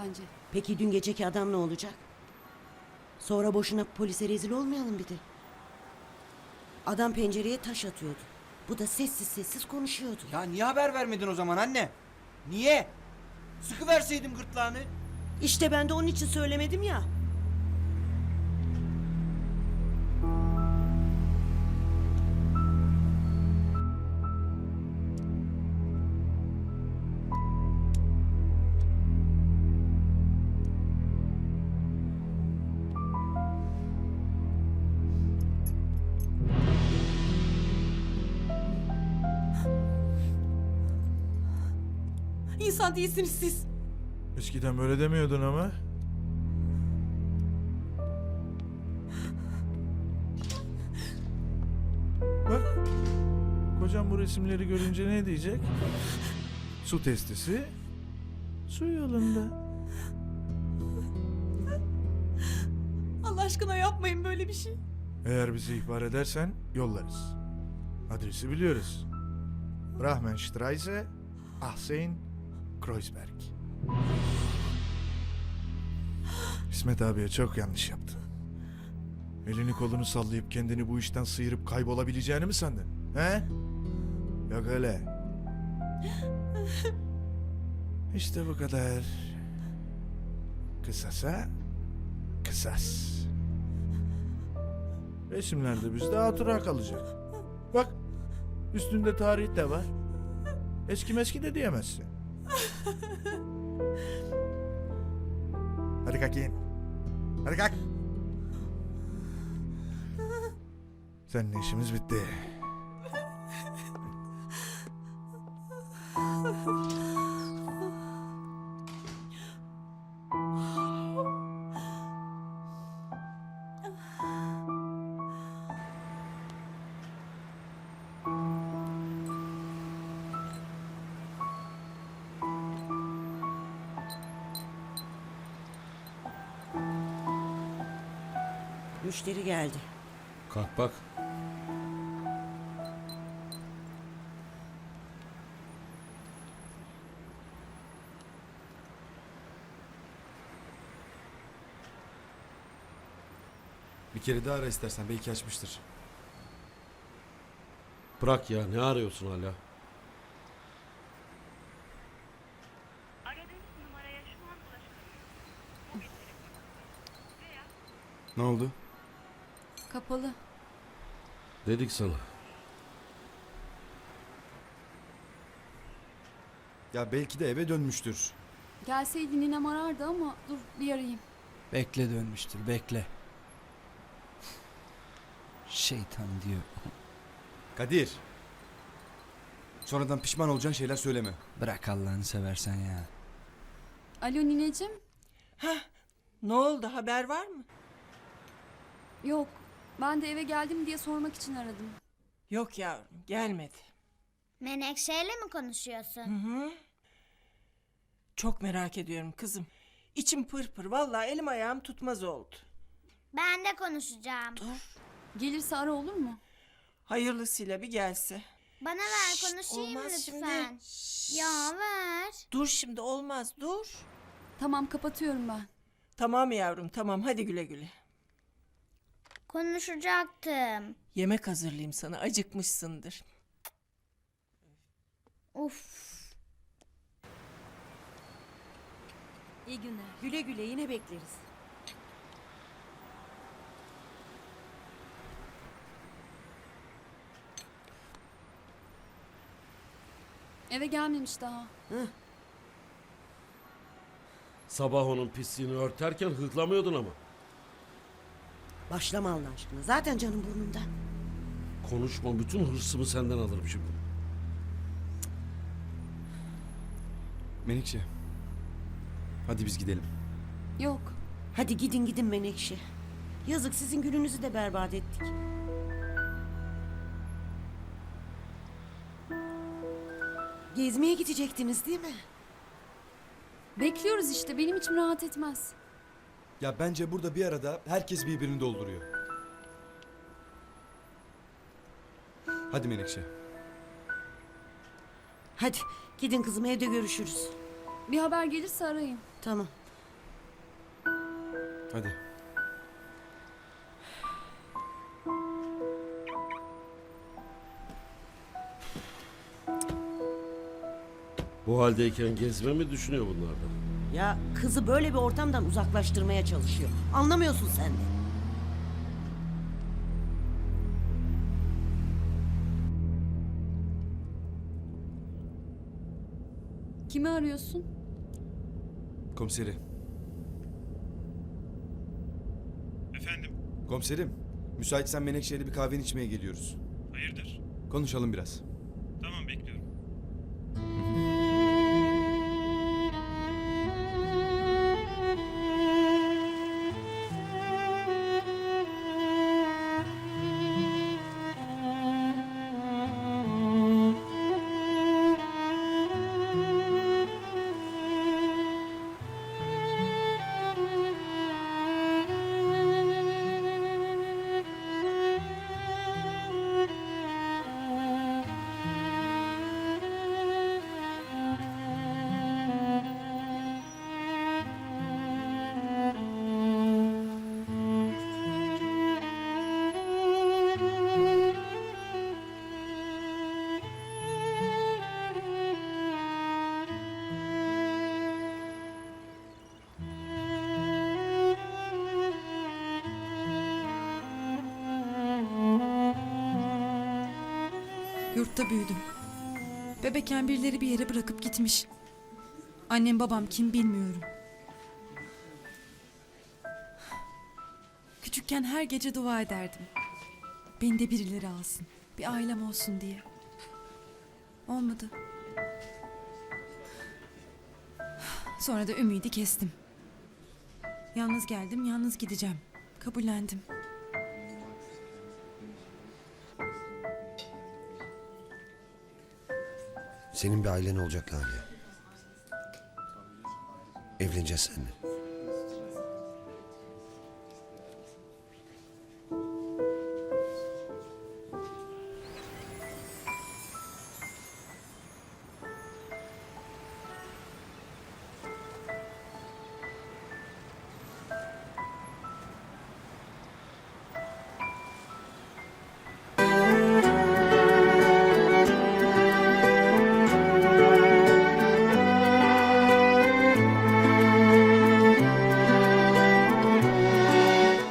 bence. Peki dün geceki adam ne olacak? Sonra boşuna polise rezil olmayalım bir de. Adam pencereye taş atıyordu. Bu da sessiz sessiz konuşuyordu. Ya niye haber vermedin o zaman anne? Niye? Sıkı verseydim gırtlağını. İşte ben de onun için söylemedim ya. İnsan değilsiniz siz. Eskiden böyle demiyordun ama. Bak. Kocam bu resimleri görünce ne diyecek? Su testisi. Su yolunda. Allah aşkına yapmayın böyle bir şey. Eğer bizi ihbar edersen yollarız. Adresi biliyoruz. Brahmenstraße, Ahsen, Kreuzberg. İsmet abiye çok yanlış yaptın. Elini kolunu sallayıp kendini bu işten sıyırıp kaybolabileceğini mi sandın? He? Yok öyle. İşte bu kadar. Kısasa kısas. Resimler de bizde hatıra kalacak. Bak üstünde tarih de var. Eski meski de diyemezsin. Hadi kalk yiyin. Hadi kalk. Seninle işimiz bitti. Müşteri geldi. Kalk bak. Bir kere daha ara istersen belki açmıştır. Bırak ya ne arıyorsun hala? Aradığınız numaraya şu an ulaşamıyorsunuz. Ne oldu? Kapalı. Dedik sana. Ya belki de eve dönmüştür. Gelseydi ninem arardı ama dur bir arayayım. Bekle dönmüştür bekle. Şeytan diyor. Kadir. Sonradan pişman olacağın şeyler söyleme. Bırak Allah'ını seversen ya. Alo nineciğim. Ne oldu haber var mı? Yok. Ben de eve geldim diye sormak için aradım. Yok yavrum gelmedi. Menekşeyle mi konuşuyorsun? Çok merak ediyorum kızım. İçim pırpır vallahi elim ayağım tutmaz oldu. Ben de konuşacağım. Gelirse ara olur mu? Hayırlısıyla bir gelse. Bana ver Şşt, konuşayım olmaz lütfen. Ya ver. Dur şimdi olmaz dur. Tamam kapatıyorum ben. Tamam yavrum tamam hadi güle güle. Konuşacaktım. Yemek hazırlayayım sana acıkmışsındır. Uf. İyi günler. Güle güle yine bekleriz. Eve gelmemiş daha. Sabah onun pisliğini örterken hırlamıyordun ama. Başlama Allah aşkına. Zaten canım burnumda. Konuşma bütün hırsımı senden alırım şimdi. Menekşe. Hadi biz gidelim. Yok. Hadi gidin gidin Menekşe. Yazık sizin gününüzü de berbat ettik. Gezmeye gidecektiniz değil mi? Bekliyoruz işte. Benim içim rahat etmez. Ya bence burada bir arada herkes birbirini dolduruyor. Hadi Menekşe. Hadi gidin kızım evde görüşürüz. Bir haber gelirse arayın. Tamam. Hadi. Bu haldeyken gezme mi düşünüyor bunlardan? Ya kızı böyle bir ortamdan uzaklaştırmaya çalışıyor. Anlamıyorsun sen de. Kimi arıyorsun? Komiseri. Efendim, Komiserim. Müsaitsen Menekşe'yle bir kahveni içmeye geliyoruz. hayırdır? Konuşalım biraz. Tamam bekliyorum. Yurtta büyüdüm. Bebekken birileri bir yere bırakıp gitmiş. Annem babam kim bilmiyorum. Küçükken her gece dua ederdim. Beni de birileri alsın. Bir ailem olsun diye. Olmadı. Sonra da ümidi kestim. Yalnız geldim, yalnız gideceğim. Kabullendim. Senin bir ailen olacak Lale. Evleneceğiz seninle.